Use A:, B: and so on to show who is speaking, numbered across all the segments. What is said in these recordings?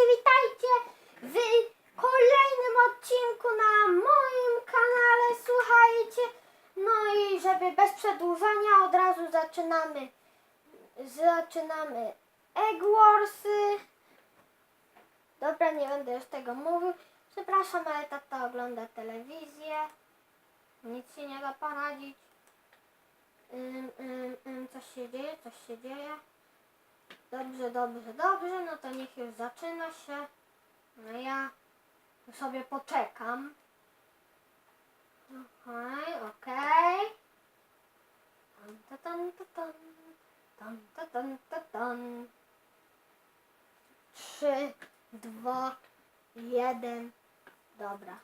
A: witajcie, witajcie w kolejnym odcinku na moim kanale. Słuchajcie, no i żeby bez przedłużania od razu zaczynamy. Zaczynamy Egg Warsy. Dobra, nie będę już tego mówił. Przepraszam, ale tata ogląda telewizję. Nic się nie da poradzić. Ym, ym, ym, coś się dzieje, coś się dzieje. Dobrze, dobrze, dobrze, no to niech już zaczyna się. No ja sobie poczekam. Okej, okej. Okay. Tan, ta, tan, tan, ta, tan, ta, tan. Trzy, dwa, jeden. Dobra.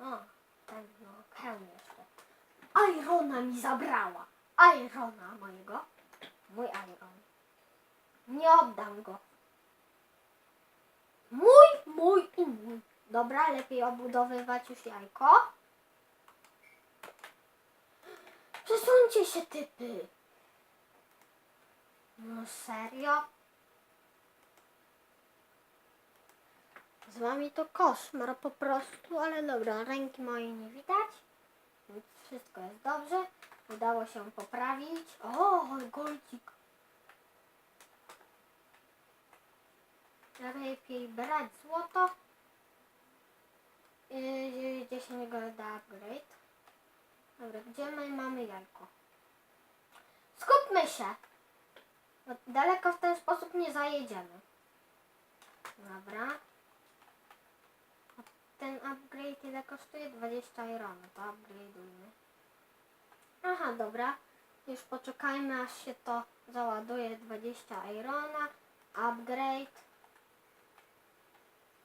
A: O, ten no, hełm jeszcze. Irona mi zabrała. Irona mojego. Mój Iron. Nie oddam go. Mój, mój i mój. Dobra, lepiej obudowywać już jajko. Przesuńcie się, typy. No serio? Z wami to koszmar po prostu, ale dobra, ręki mojej nie widać. Wszystko jest dobrze. Udało się poprawić. O, golcik. Lepiej brać złoto. Yy, 10 golda upgrade. Dobra, gdzie my mamy jajko? Skupmy się. Bo daleko w ten sposób nie zajedziemy. Dobra. Ten upgrade ile kosztuje? 20 ironu. To upgrade'ujmy. Aha, dobra. Już poczekajmy aż się to załaduje 20 irona. Upgrade.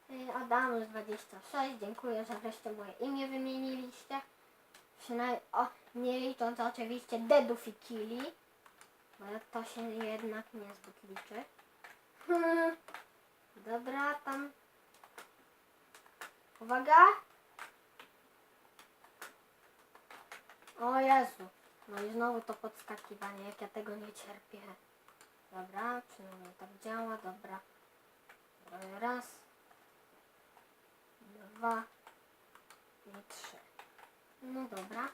A: Y, Adamus 26. Dziękuję, że wreszcie moje imię wymieniliście. Przynajmniej, o, nie licząc oczywiście deadów i killi. Bo to się jednak niezbyt liczy. Hmm. Dobra, tam. Uwaga! O Jezu. No i znowu to podskakiwanie, jak ja tego nie cierpię. Dobra, przynajmniej tak działa, dobra. Raz, dwa i trzy. No dobra.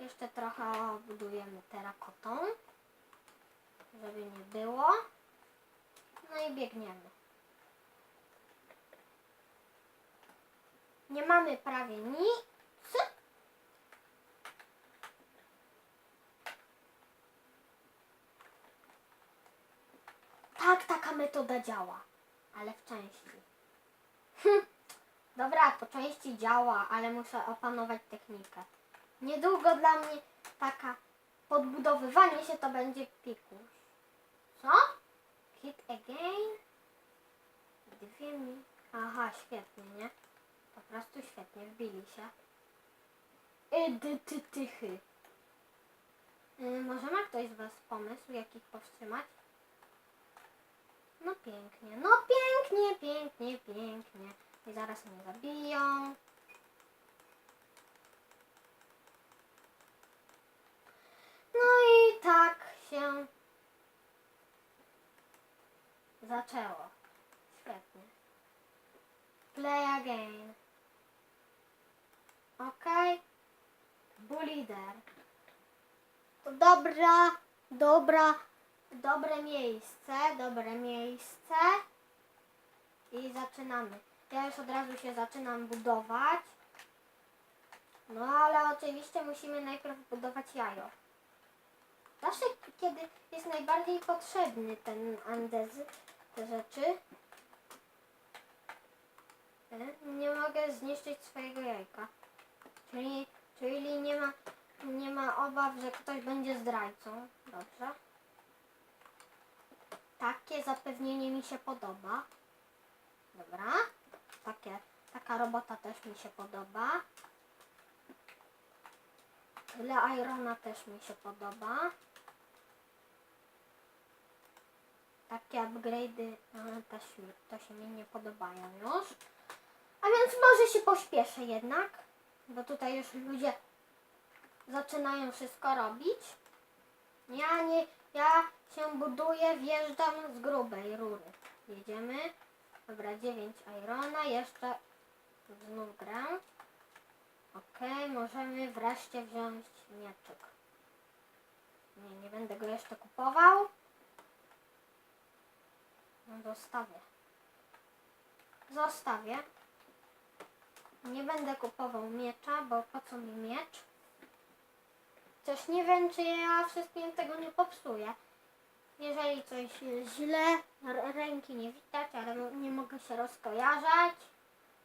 A: Jeszcze trochę obudujemy terakotą, żeby nie było. No i biegniemy. Nie mamy prawie nic. Tak, taka metoda działa, ale w części. Hm. Dobra, po części działa, ale muszę opanować technikę. Niedługo dla mnie taka podbudowywanie się to będzie pikuś. Co? Hit again? Dwie mi... Aha, świetnie, nie? Po prostu świetnie, wbili się. Idy, ty, tychy. Yy, może ma ktoś z Was pomysł, jak ich powstrzymać? No pięknie, no pięknie, pięknie, pięknie. I zaraz mnie zabiją. No i tak się zaczęło. Świetnie. Play again. Ok. Bulider. To dobra, dobra, dobre miejsce, dobre miejsce. I zaczynamy. Ja już od razu się zaczynam budować. No ale oczywiście musimy najpierw budować jajo. Zawsze kiedy jest najbardziej potrzebny ten andezy, te rzeczy, e, nie mogę zniszczyć swojego jajka. Czyli, czyli nie ma, nie ma obaw, że ktoś będzie zdrajcą. Dobrze. Takie zapewnienie mi się podoba. Dobra. Takie, taka robota też mi się podoba. Tyle Irona też mi się podoba. Takie upgrade'y e, też to się mi nie podobają już. A więc może się pośpieszę jednak, bo tutaj już ludzie zaczynają wszystko robić. Ja nie, ja się buduje, wjeżdżam z grubej rury. Jedziemy. Dobra, 9 irona, jeszcze znów grę. Okej, możemy wreszcie wziąć mieczyk. Nie, nie będę go jeszcze kupował. No zostawię. Zostawię. Nie będę kupował miecza, bo po co mi miecz? Też nie wiem, czy ja wszystkim tego nie popsuję. Jeżeli coś źle, ręki nie widać, ale nie mogę się rozkojarzać,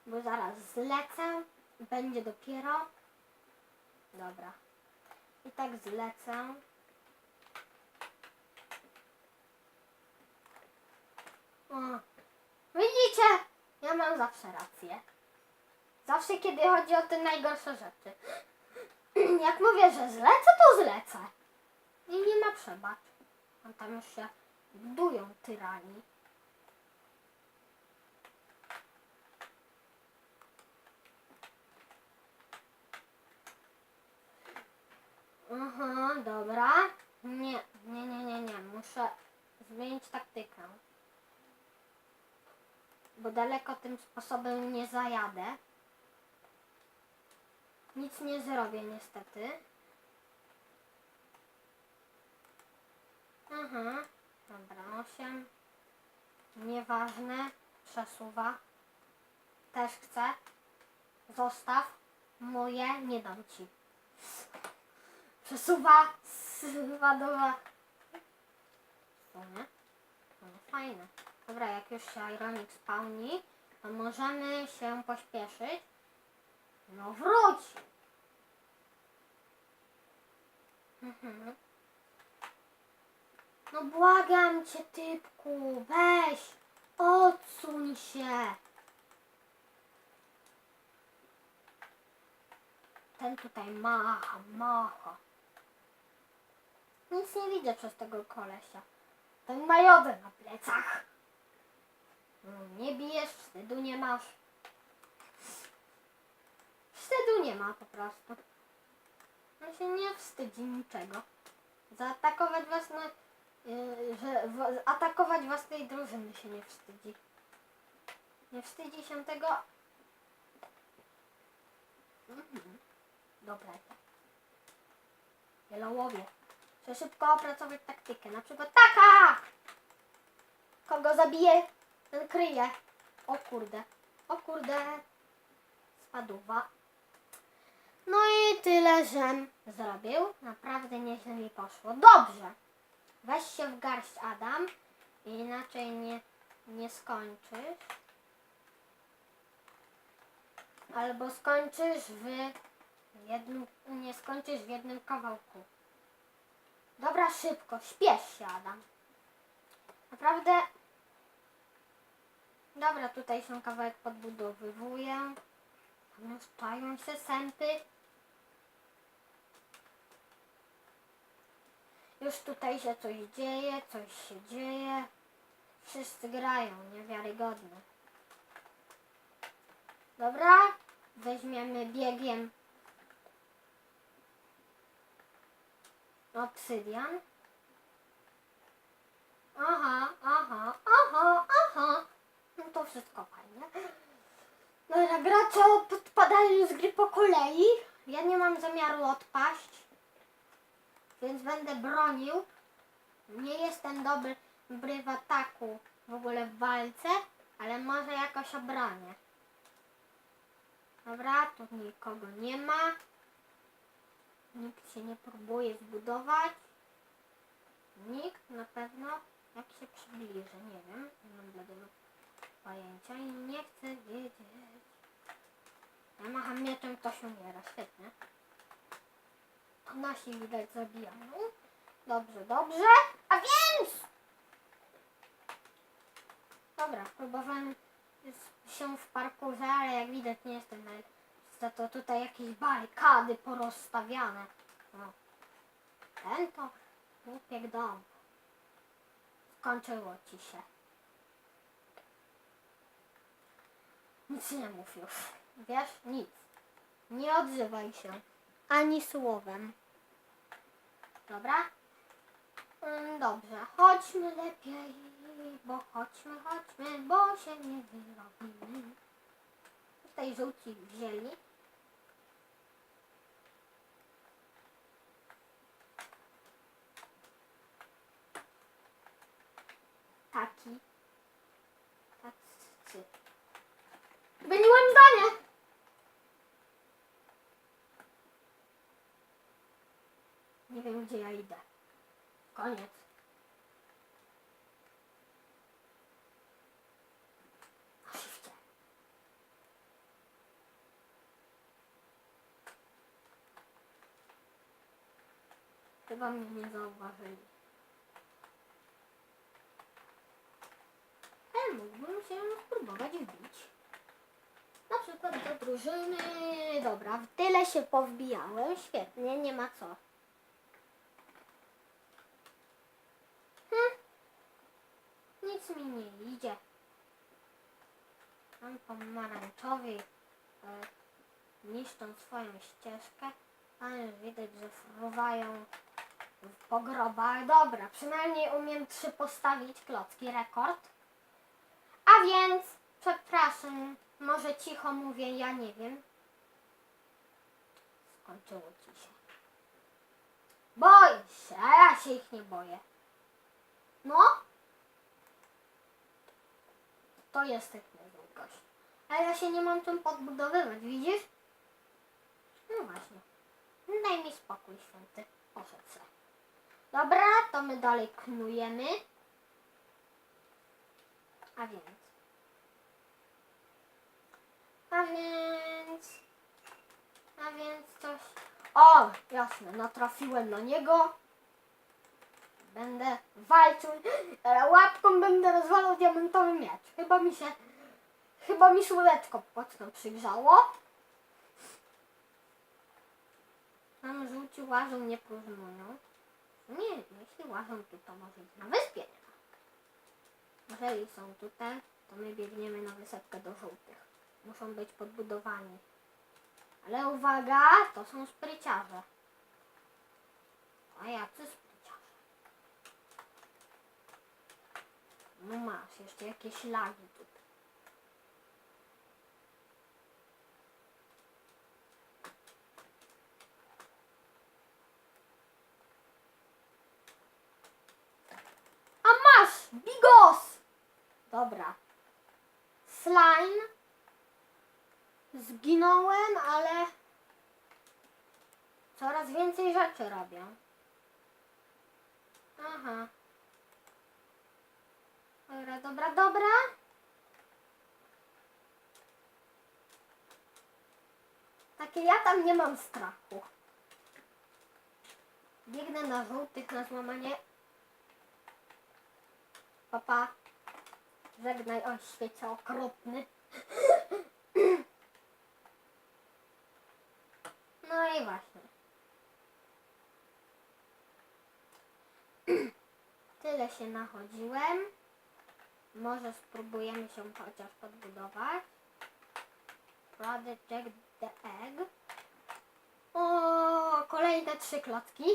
A: bo zaraz zlecę. Będzie dopiero. Dobra. I tak zlecę. O. Widzicie? Ja mam zawsze rację. Zawsze, kiedy chodzi o te najgorsze rzeczy. Jak mówię, że zlecę, to zlecę. I nie ma przebacz. A tam już się budują tyrani. Aha, dobra. Nie, nie, nie, nie, nie. Muszę zmienić taktykę. Bo daleko tym sposobem nie zajadę. Nic nie zrobię niestety. Aha, dobra, 8. Nieważne, przesuwa. Też chcę. Zostaw. Moje nie dam ci. Przesuwa, nie? To nie fajne. Dobra, jak już się Ironic spełni, to możemy się pośpieszyć. No wróć! Mhm. No błagam cię, typku, weź, odsuń się. Ten tutaj macha, macha. Nic nie widzę przez tego kolesia. Ten majowy na plecach. No, nie bijesz, wstydu nie masz. Wstydu nie ma po prostu. On się nie wstydzi niczego. Zaatakować własne... Yy, że w, atakować własnej drużyny się nie wstydzi. Nie wstydzi się tego... Mhm. Dobra. Wielołowie. Trzeba szybko opracować taktykę. Na przykład taka! Kogo zabije, ten kryje. O kurde. O kurde. Spaduwa. No i tyle, żem zrobił. Naprawdę nieźle mi poszło. Dobrze. Weź się w garść, Adam. Inaczej nie, nie skończysz. Albo skończysz w jednym, nie skończysz w jednym kawałku. Dobra, szybko, śpiesz się, Adam. Naprawdę. Dobra, tutaj się kawałek podbudowywuje. Tam już czają się sępy. Już tutaj się coś dzieje, coś się dzieje. Wszyscy grają, niewiarygodne. Dobra, weźmiemy biegiem obsydian. Aha, aha, aha, aha. No to wszystko fajnie. Dobra, gracze odpadają z gry po kolei. Ja nie mam zamiaru odpaść, więc będę bronił. Nie jestem dobry w ataku, w ogóle w walce, ale może jakoś obronię. Dobra, tu nikogo nie ma. Nikt się nie próbuje zbudować. Nikt na pewno, jak się przybliży, nie wiem, nie mam bladego pojęcia i nie chcę wiedzieć. Ja macham mieczem, ktoś umiera, świetnie. Nasi widać zabijają. Dobrze, dobrze. A więc... Dobra, próbowałem się w parkurze, ale jak widać nie jestem nawet za to tutaj jakieś barykady porozstawiane. No. Ten to upiek dom. Skończyło ci się. Nic nie mów już. Wiesz? Nic. Nie odzywaj się. Ani słowem. Dobra? Mm, Dobrze, chodźmy lepiej, bo chodźmy, chodźmy, bo się nie wyrobimy. Tutaj żółci wzięli. Gdzie ja idę. Koniec. Chyba mnie nie zauważyli. Ale mógłbym się spróbować wbić. Na przykład do drużyny. Dobra, w tyle się powbijałem. Świetnie, nie ma co. Nic mi nie idzie. Mam pomarańczowy e, niszczą swoją ścieżkę, ale widać, że fruwają w pogrobach. Dobra, przynajmniej umiem trzy postawić klocki, rekord. A więc, przepraszam, może cicho mówię, ja nie wiem. Skończyło ci się. Boję się, a ja się ich nie boję. No? To jest ten gość. A ja się nie mam czym podbudowywać, widzisz? No właśnie. Daj mi spokój, święty. Poszedł se. Dobra, to my dalej knujemy. A więc. A więc. A więc coś. O, jasne, natrafiłem na niego. Będę walczył. e, Łapką będę rozwalał diamentowy miecz. Chyba mi się. Chyba mi słoneczko płatno przygrzało. Tam żółci łażą, nie próżnują. Nie, jeśli łażą tu, to może być na wyspie. Jeżeli są tutaj, to my biegniemy na wysepkę do żółtych. Muszą być podbudowani. Ale uwaga, to są spryciarze. A jacy spryciarze? No masz, jeszcze jakieś lagi tutaj. A masz! Bigos! Dobra. Slime. Zginąłem, ale coraz więcej rzeczy robię. Aha. Dobra, dobra, dobra. Takie ja tam nie mam strachu. Biegnę na żółtych na złamanie. Papa. Żegnaj o świecie okropny. No i właśnie. Tyle się nachodziłem. Może spróbujemy się chociaż podbudować. Project the Egg. O, kolejne trzy klocki.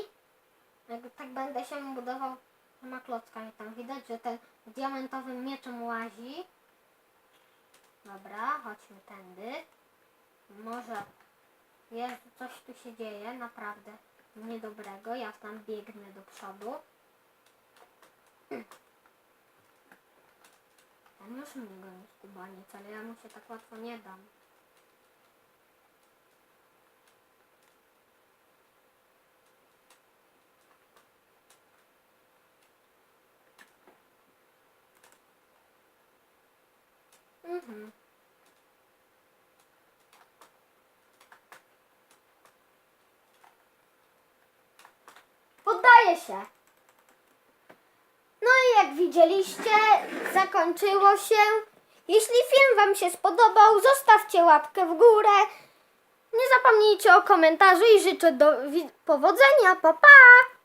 A: Jak tak będę się budował ma klockami tam widać, że ten diamentowym mieczem łazi. Dobra, chodźmy tędy. Może jest coś tu się dzieje, naprawdę niedobrego. Ja tam biegnę do przodu. Mnie goni skubaniec, ale ja mu się tak łatwo nie dam. Mhm. Poddaję się. Widzieliście, zakończyło się. Jeśli film Wam się spodobał, zostawcie łapkę w górę. Nie zapomnijcie o komentarzu i życzę do powodzenia. Pa, pa!